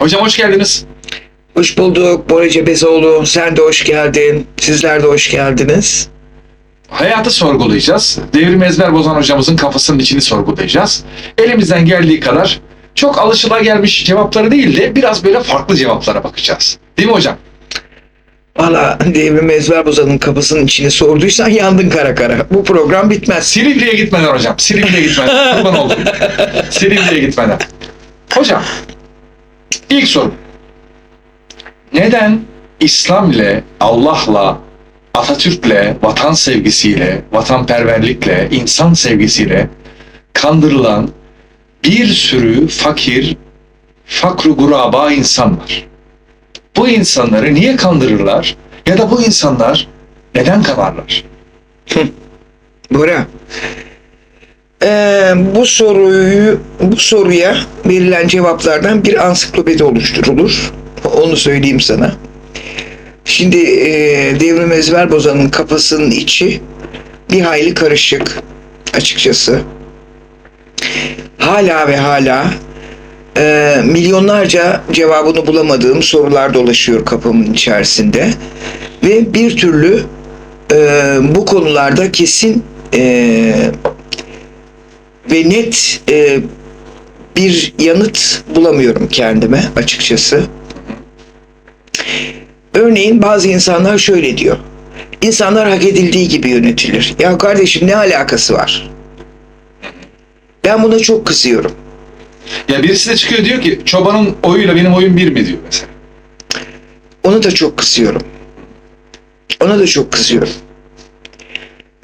Hocam hoş geldiniz. Hoş bulduk Bora Cebezoğlu. Sen de hoş geldin. Sizler de hoş geldiniz. Hayatı sorgulayacağız. Devrim ezber bozan hocamızın kafasının içini sorgulayacağız. Elimizden geldiği kadar çok alışılagelmiş cevapları değil de biraz böyle farklı cevaplara bakacağız. Değil mi hocam? Valla devrim ezber bozanın kafasının içini sorduysan yandın kara kara. Bu program bitmez. Silivri'ye gitmeden hocam. Silivri'ye gitmeden. Kurban oldum. Silivri'ye gitmeden. Hocam, ilk soru. Neden İslam ile, Allah'la, Atatürk'le, vatan sevgisiyle, vatanperverlikle, insan sevgisiyle kandırılan bir sürü fakir, fakru guraba insan var? Bu insanları niye kandırırlar? Ya da bu insanlar neden kanarlar? Bora. Ee, bu soruyu bu soruya verilen cevaplardan bir ansiklopedi oluşturulur. Onu söyleyeyim sana. Şimdi e, devrim ezber bozanın kafasının içi bir hayli karışık açıkçası. Hala ve hala e, milyonlarca cevabını bulamadığım sorular dolaşıyor kafamın içerisinde ve bir türlü e, bu konularda kesin e, ve net e, bir yanıt bulamıyorum kendime açıkçası. Örneğin bazı insanlar şöyle diyor. İnsanlar hak edildiği gibi yönetilir. Ya kardeşim ne alakası var? Ben buna çok kızıyorum. Ya birisi de çıkıyor diyor ki çobanın oyuyla benim oyun bir mi diyor mesela. Ona da çok kızıyorum. Ona da çok kızıyorum.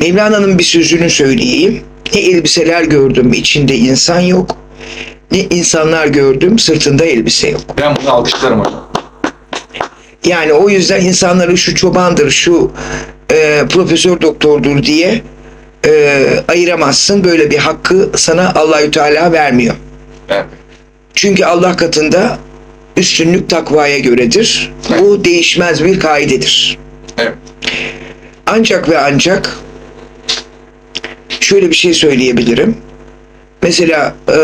Mevlana'nın bir sözünü söyleyeyim. Ne elbiseler gördüm içinde insan yok. Ne insanlar gördüm sırtında elbise yok. Ben bunu alkışlarım hocam. Yani o yüzden insanları şu çobandır, şu e, profesör doktordur diye e, ayıramazsın. Böyle bir hakkı sana Allahü Teala vermiyor. Ben, Çünkü Allah katında üstünlük takvaya göredir. Bu değişmez bir kaidedir. evet. Ancak ve ancak şöyle bir şey söyleyebilirim. Mesela e,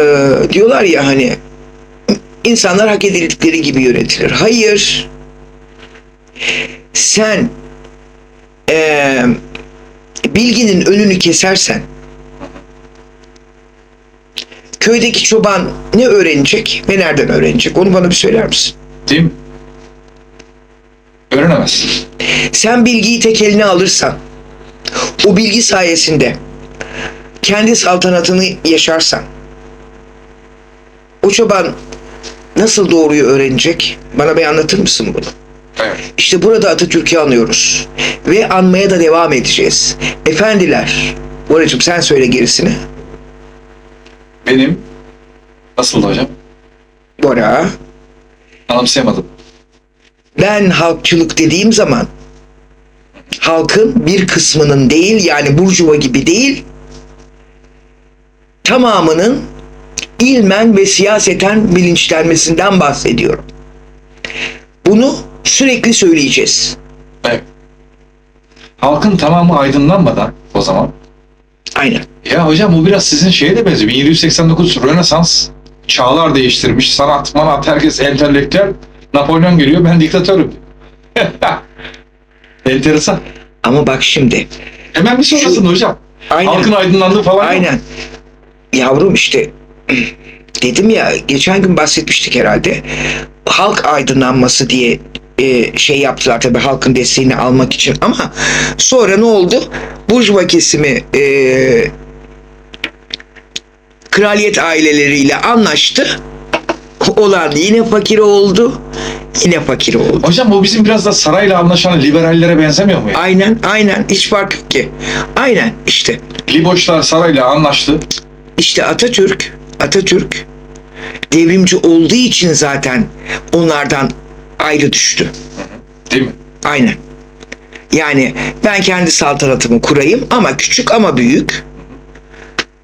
diyorlar ya hani insanlar hak edildikleri gibi yönetilir. Hayır. Sen e, bilginin önünü kesersen köydeki çoban ne öğrenecek ve nereden öğrenecek? Onu bana bir söyler misin? Değil mi? Öğrenemezsin. Sen bilgiyi tek eline alırsan, o bilgi sayesinde kendi saltanatını yaşarsan, o çoban nasıl doğruyu öğrenecek? Bana bir anlatır mısın bunu? Evet. İşte burada Atatürk'ü anıyoruz ve anmaya da devam edeceğiz. Efendiler, Boracığım sen söyle gerisini. Benim nasıldı hocam? Bora, Anımsayamadım. ben halkçılık dediğim zaman halkın bir kısmının değil yani burjuva gibi değil tamamının ilmen ve siyaseten bilinçlenmesinden bahsediyorum. Bunu sürekli söyleyeceğiz. Evet. Halkın tamamı aydınlanmadan o zaman Aynen. ya hocam bu biraz sizin şeye de benziyor. 1789 Rönesans çağlar değiştirmiş. Sanat, manat, herkes entelektüel. Napolyon geliyor ben diktatörüm. Enteresan. Ama bak şimdi. Hemen bir sonrasında hocam. Aynen. Halkın aydınlandığı falan yok. Yavrum işte dedim ya geçen gün bahsetmiştik herhalde. Halk aydınlanması diye e, şey yaptılar tabii halkın desteğini almak için ama sonra ne oldu? Burjuva kesimi e, kraliyet aileleriyle anlaştı. Olan yine fakir oldu. Yine fakir oldu. Hocam bu bizim biraz da sarayla anlaşan liberallere benzemiyor mu? ya? Aynen aynen hiç fark yok ki. Aynen işte. Liboşlar sarayla anlaştı. İşte Atatürk, Atatürk devrimci olduğu için zaten onlardan ayrı düştü. Değil mi? Aynen. Yani ben kendi saltanatımı kurayım ama küçük ama büyük.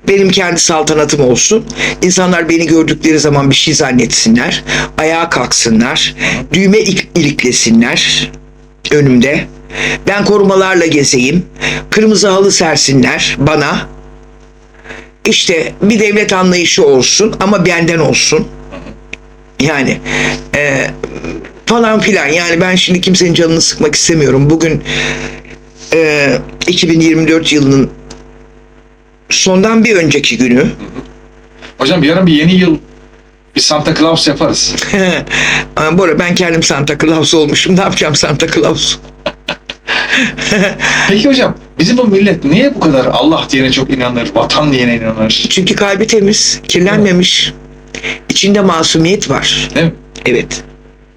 Benim kendi saltanatım olsun. İnsanlar beni gördükleri zaman bir şey zannetsinler. Ayağa kalksınlar. Düğme ik- iliklesinler önümde. Ben korumalarla gezeyim. Kırmızı halı sersinler bana. İşte bir devlet anlayışı olsun ama benden olsun. Yani e, falan filan. Yani ben şimdi kimsenin canını sıkmak istemiyorum. Bugün e, 2024 yılının sondan bir önceki günü. Hocam yarın bir yeni yıl bir Santa Claus yaparız. Ama Bora ben kendim Santa Claus olmuşum. Ne yapacağım Santa Claus? Peki hocam bizim bu millet niye bu kadar Allah diyene çok inanır, vatan diyene inanır? Çünkü kalbi temiz, kirlenmemiş. İçinde masumiyet var. Değil mi? Evet.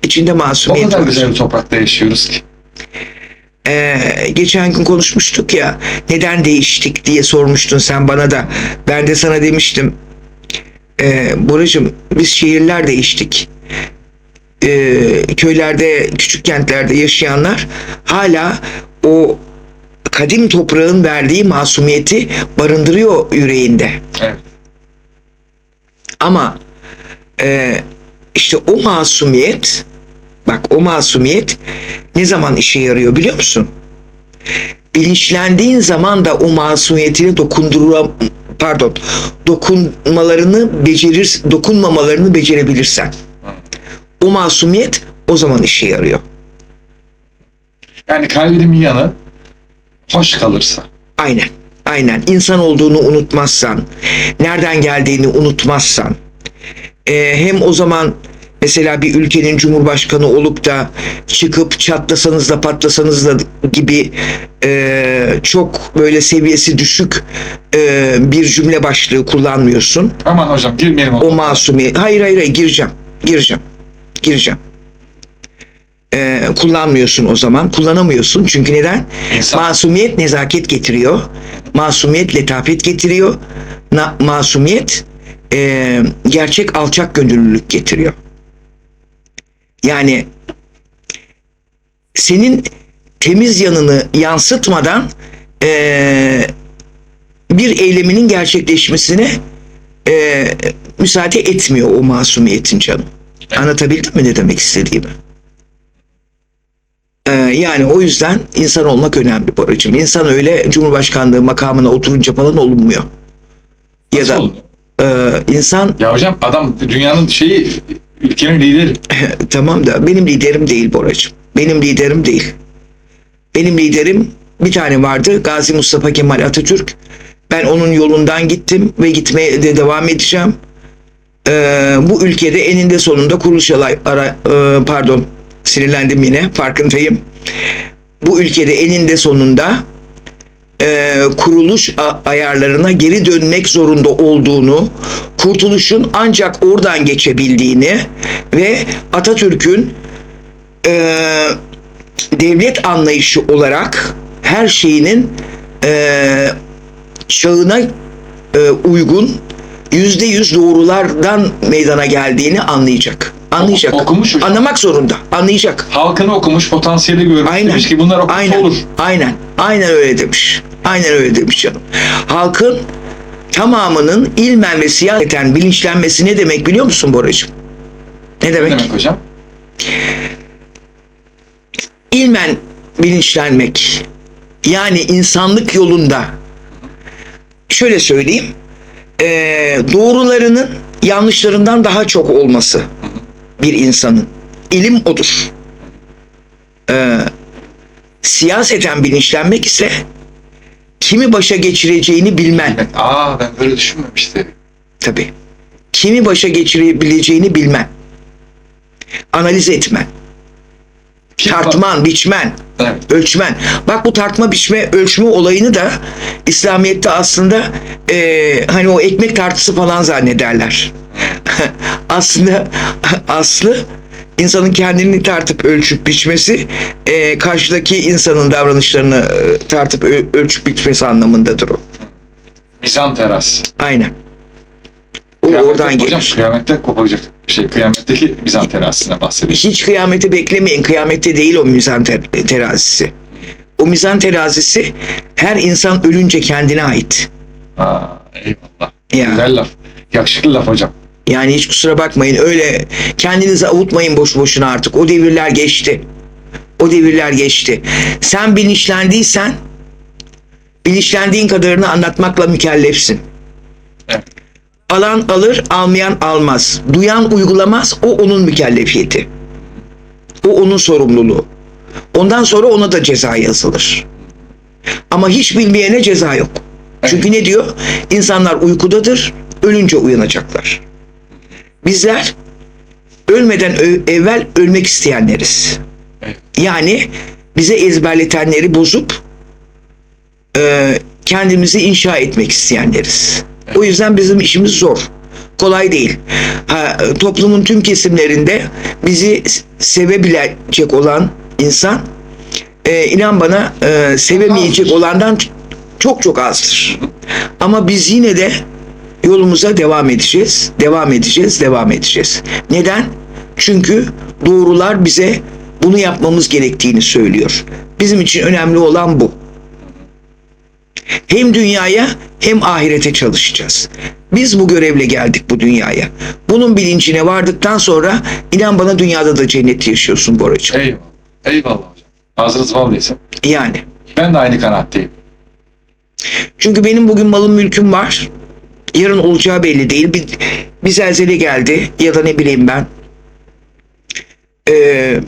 İçinde O masumiyet kadar var. güzel bir toprakta yaşıyoruz ki. Ee, geçen gün konuşmuştuk ya neden değiştik diye sormuştun sen bana da. Ben de sana demiştim. E, Boracığım biz şehirler değiştik. Ee, köylerde, küçük kentlerde yaşayanlar hala o kadim toprağın verdiği masumiyeti barındırıyor yüreğinde. Evet. Ama e, işte o masumiyet bak o masumiyet ne zaman işe yarıyor biliyor musun? Bilinçlendiğin zaman da o masumiyetini dokundura pardon dokunmalarını becerir dokunmamalarını becerebilirsen o masumiyet o zaman işe yarıyor. Yani kalbinin yanı hoş kalırsa. Aynen. Aynen. İnsan olduğunu unutmazsan, nereden geldiğini unutmazsan, e, hem o zaman mesela bir ülkenin cumhurbaşkanı olup da çıkıp çatlasanız da patlasanız da gibi e, çok böyle seviyesi düşük e, bir cümle başlığı kullanmıyorsun. Aman hocam girmeyelim O masumiyet. Hayır hayır hayır gireceğim. Gireceğim. Gireceğim. E, kullanmıyorsun o zaman. Kullanamıyorsun. Çünkü neden? İnsan. Masumiyet nezaket getiriyor. Masumiyet letafet getiriyor. Na, masumiyet e, gerçek alçak gönüllülük getiriyor. Yani senin temiz yanını yansıtmadan e, bir eyleminin gerçekleşmesine e, müsaade etmiyor o masumiyetin canım. Anlatabildim mi ne demek istediğimi? Ee, yani o yüzden insan olmak önemli Boracığım. İnsan öyle Cumhurbaşkanlığı makamına oturunca falan olunmuyor. Ya da e, insan Ya hocam adam dünyanın şeyi ülkenin lideri. tamam da benim liderim değil Boracığım. Benim liderim değil. Benim liderim bir tane vardı Gazi Mustafa Kemal Atatürk. Ben onun yolundan gittim ve gitmeye de devam edeceğim. Ee, bu ülkede eninde sonunda kuruluş alay, ara, e, pardon sinirlendim yine farkındayım. Bu ülkede eninde sonunda e, kuruluş ayarlarına geri dönmek zorunda olduğunu, kurtuluşun ancak oradan geçebildiğini ve Atatürk'ün e, devlet anlayışı olarak her şeyinin e, çağına e, uygun yüzde yüz doğrulardan meydana geldiğini anlayacak. Anlayacak. Okumuş hocam. Anlamak zorunda. Anlayacak. Halkını okumuş, potansiyeli görmüş. Aynen. Demiş ki bunlar okunsa Aynen. olur. Aynen. Aynen öyle demiş. Aynen öyle demiş canım. Halkın tamamının ilmen ve siyaseten bilinçlenmesi ne demek biliyor musun Boracığım? Ne Ne demek? demek hocam? İlmen bilinçlenmek. Yani insanlık yolunda. Şöyle söyleyeyim. eee, doğrularının yanlışlarından daha çok olması bir insanın. İlim odur. Eee, siyaseten bilinçlenmek ise kimi başa geçireceğini bilmen. Aa ben böyle düşünmemiştim. Tabii. Kimi başa geçirebileceğini bilmen. Analiz etmen. Kim Tartman, biçmen. Evet. ölçmen. Bak bu tartma biçme ölçme olayını da İslamiyet'te aslında eee, hani o ekmek tartısı falan zannederler. aslında aslı insanın kendini tartıp ölçüp biçmesi eee, karşıdaki insanın davranışlarını eee, tartıp ölçüp biçmesi anlamındadır o. Mizan teras. Aynen. O Kıyamette- oradan Hocam gelir. kıyamette kopacak şey kıyametteki mizan terasına bahsediyor. Hiç kıyameti beklemeyin. Kıyamette değil o mizan ter- terazisi. O mizan terazisi her insan ölünce kendine ait. Aa, eyvallah. Ya. Güzel laf. Yakışıklı laf hocam. Yani hiç kusura bakmayın öyle kendinizi avutmayın boş boşuna artık. O devirler geçti. O devirler geçti. Sen bilinçlendiysen bilinçlendiğin kadarını anlatmakla mükellefsin. Alan alır, almayan almaz. Duyan uygulamaz, o onun mükellefiyeti. O onun sorumluluğu. Ondan sonra ona da ceza yazılır. Ama hiç bilmeyene ceza yok. Çünkü ne diyor? İnsanlar uykudadır, ölünce uyanacaklar. Bizler ölmeden evvel ölmek isteyenleriz. Yani bize ezberletenleri bozup e, kendimizi inşa etmek isteyenleriz. O yüzden bizim işimiz zor. Kolay değil. Ha, toplumun tüm kesimlerinde bizi sevebilecek olan insan e, inan bana e, sevemeyecek olandan çok çok azdır. Ama biz yine de yolumuza devam edeceğiz, devam edeceğiz, devam edeceğiz. Neden? Çünkü doğrular bize bunu yapmamız gerektiğini söylüyor. Bizim için önemli olan bu. Hem dünyaya hem ahirete çalışacağız. Biz bu görevle geldik bu dünyaya. Bunun bilincine vardıktan sonra inan bana dünyada da cenneti yaşıyorsun Boracığım. Eyvallah. Eyvallah hocam. Bal yesin. Yani. Ben de aynı kanaatteyim. Çünkü benim bugün malım mülküm var. Yarın olacağı belli değil. Bir, bir zelzele geldi ya da ne bileyim ben. Ee,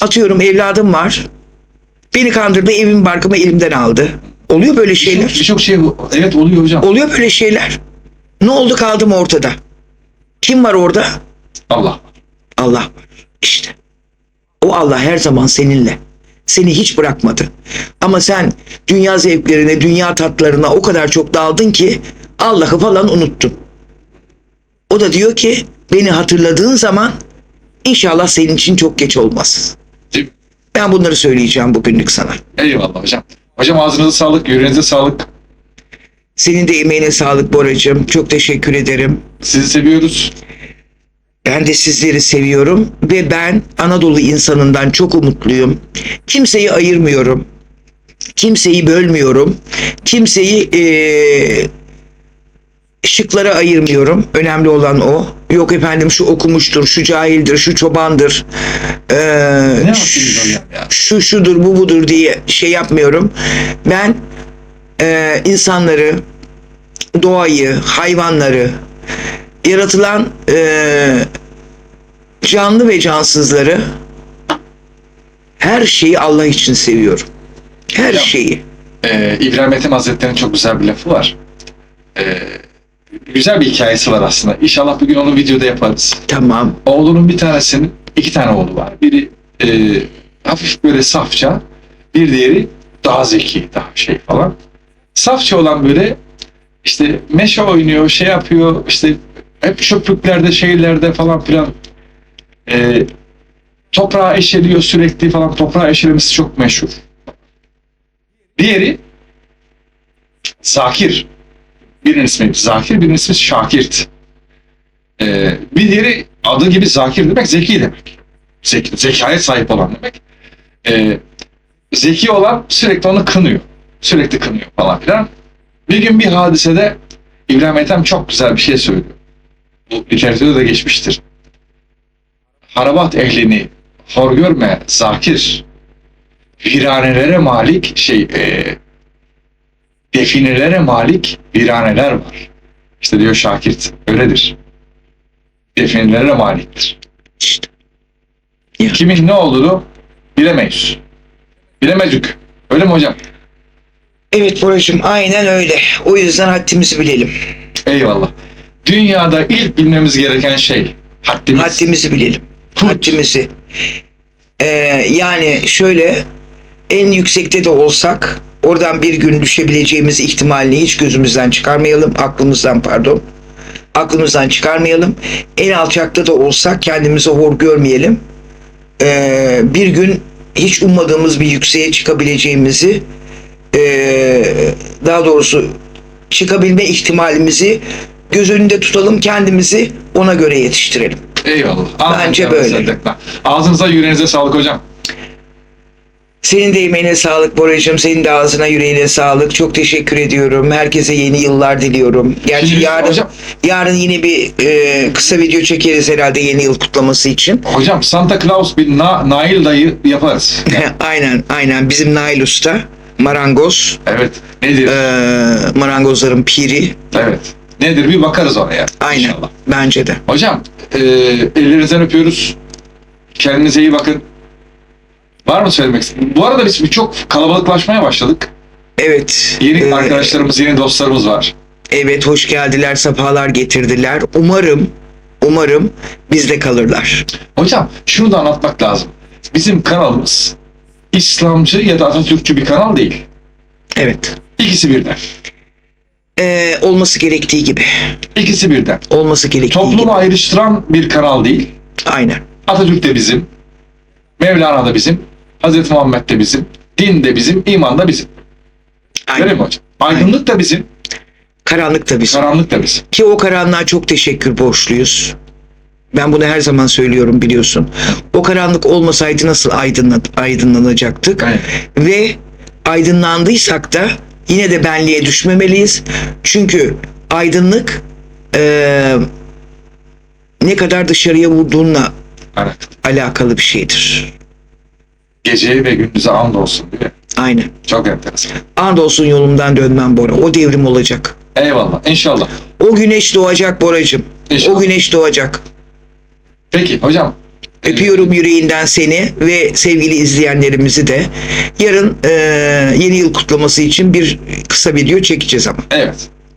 atıyorum evladım var. Beni kandırdı evim barkımı elimden aldı. Oluyor böyle şeyler. birçok şey evet oluyor hocam. Oluyor böyle şeyler. Ne oldu kaldım ortada. Kim var orada? Allah. Allah var. İşte. O Allah her zaman seninle. Seni hiç bırakmadı. Ama sen dünya zevklerine, dünya tatlarına o kadar çok daldın ki Allah'ı falan unuttun. O da diyor ki beni hatırladığın zaman inşallah senin için çok geç olmaz. Ben bunları söyleyeceğim bugünlük sana. Eyvallah hocam. Hocam ağzınıza sağlık, yüreğinize sağlık. Senin de emeğine sağlık Boracığım. Çok teşekkür ederim. Sizi seviyoruz. Ben de sizleri seviyorum ve ben Anadolu insanından çok umutluyum. Kimseyi ayırmıyorum. Kimseyi bölmüyorum. Kimseyi eee şıklara ayırmıyorum. Önemli olan o. Yok efendim şu okumuştur, şu cahildir, şu çobandır. Eee, Ne yaptınız ş- hocam ya? şu şudur bu budur diye şey yapmıyorum. Ben eee, insanları, doğayı, hayvanları, yaratılan eee, canlı ve cansızları her şeyi Allah için seviyorum. Her Hocam. şeyi. Ee, İbrahim Ethem Hazretleri'nin çok güzel bir lafı var. Ee, güzel bir hikayesi var aslında. İnşallah bugün onu videoda yaparız. Tamam. Oğlunun bir tanesinin, iki tane oğlu var. Biri e, hafif böyle safça, bir diğeri daha zeki, daha şey falan. Safça olan böyle işte meşe oynuyor, şey yapıyor, işte hep çöplüklerde, şehirlerde falan filan e, toprağı eşeliyor sürekli falan. Toprağı eşelemesi çok meşhur. Diğeri Zakir. Birinin ismi Zakir, birinin ismi Şakirt. Ee, bir diğeri adı gibi Zakir demek zeki demek. Zeki, zekaya sahip olan demek. Ee, zeki olan sürekli onu kınıyor. Sürekli kınıyor falan filan. Bir gün bir hadisede İbrahim Ethem çok güzel bir şey söylüyor. Bu literatürde de geçmiştir. Harabat ehlini hor görme Zakir. Viranelere malik şey e, definelere malik viraneler var. İşte diyor Şakirt öyledir. Definelere maliktir. İşte. Kimin ne olduğunu bilemeyiz. Bilemedik. Öyle mi hocam? Evet Boracığım aynen öyle. O yüzden haddimizi bilelim. Eyvallah. Dünyada ilk bilmemiz gereken şey haddimiz. Haddimizi bilelim. Hud. Haddimizi. Ee, yani şöyle en yüksekte de olsak oradan bir gün düşebileceğimiz ihtimalini hiç gözümüzden çıkarmayalım. Aklımızdan pardon. Aklımızdan çıkarmayalım. En alçakta da olsak kendimizi hor görmeyelim. Ee, bir gün hiç ummadığımız bir yükseğe çıkabileceğimizi ee, daha doğrusu çıkabilme ihtimalimizi göz önünde tutalım kendimizi ona göre yetiştirelim. Eyvallah. Bence Aferin böyle. Ağzınıza yüreğinize sağlık hocam. Senin de emeğine sağlık Boracığım. Senin de ağzına yüreğine sağlık. Çok teşekkür ediyorum. Herkese yeni yıllar diliyorum. Gerçi Şimdi yarın, hocam- yarın yine bir e, kısa video çekeriz herhalde yeni yıl kutlaması için. Hocam Santa Claus bir Na- Nail dayı yaparız. aynen aynen. Bizim Nail Usta marangoz. Evet. Nedir? e, marangozların piri. evet. nedir bir bakarız oraya. Aynen. İnşallah. Bence de. Hocam e, ellerinizden öpüyoruz. Kendinize iyi bakın. Var mı söylemek istediğiniz? Bu arada biz çok kalabalıklaşmaya başladık. Evet. Yeni e, arkadaşlarımız, yeni dostlarımız var. Evet hoş geldiler, sefalar getirdiler. Umarım, umarım bizde kalırlar. Hocam şunu da anlatmak lazım. Bizim kanalımız İslamcı ya da Atatürkçü bir kanal değil. Evet. İkisi birden. E, olması gerektiği gibi. İkisi birden. Olması gerektiği Toplumu gibi. ayrıştıran bir kanal değil. Aynen. Atatürk de bizim. Mevlana da bizim. Hazreti Muhammed de bizim. Din de bizim. iman da bizim. Öyle Aynen. mi hocam? Aydınlık da bizim. Karanlık da bizim. Karanlık da bizim. Ki o karanlığa çok teşekkür borçluyuz. Ben bunu her zaman söylüyorum biliyorsun. O karanlık olmasaydı nasıl aydınlan aydınlanacaktık? Aynen. Ve aydınlandıysak da yine de benliğe düşmemeliyiz. Çünkü aydınlık eee, ne kadar dışarıya vurduğunla Aynen. alakalı bir şeydir. Geceye ve gündüze and olsun değil mi? Aynen. Çok enteresan. Andolsun yolumdan dönmem Bora. O devrim olacak. Eyvallah. İnşallah. O güneş doğacak Boracığım. İnşallah. O güneş doğacak. Peki hocam. Öpüyorum yüreğinden seni ve sevgili izleyenlerimizi de. Yarın eee, yeni yıl kutlaması için bir kısa video çekeceğiz ama. Evet.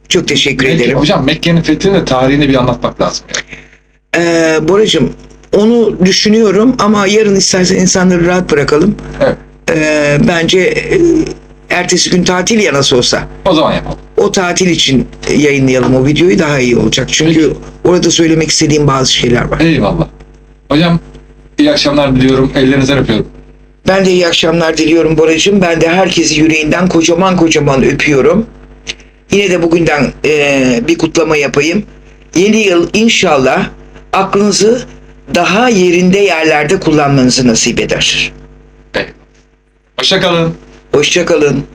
Çok teşekkür Peki, ederim. hocam Mekke'nin fethini de tarihini bir anlatmak lazım. Yani. Ee, Boracığım onu düşünüyorum ama yarın istersen insanları rahat bırakalım. Evet. Ee, bence e, ertesi gün tatil ya nasıl olsa. O zaman yapalım. O tatil için yayınlayalım o videoyu daha iyi olacak. Çünkü orada söylemek istediğim bazı şeyler var. Eyvallah. Hocam iyi akşamlar diliyorum. Ellerinizden öpüyorum. Ben de iyi akşamlar diliyorum Boracığım. Ben de herkesi yüreğinden kocaman kocaman öpüyorum. Yine de bugünden e, bir kutlama yapayım. Yeni yıl inşallah aklınızı daha yerinde yerlerde kullanmanızı nasip eder. Eyvallah. Hoşça kalın. Hoşçakalın.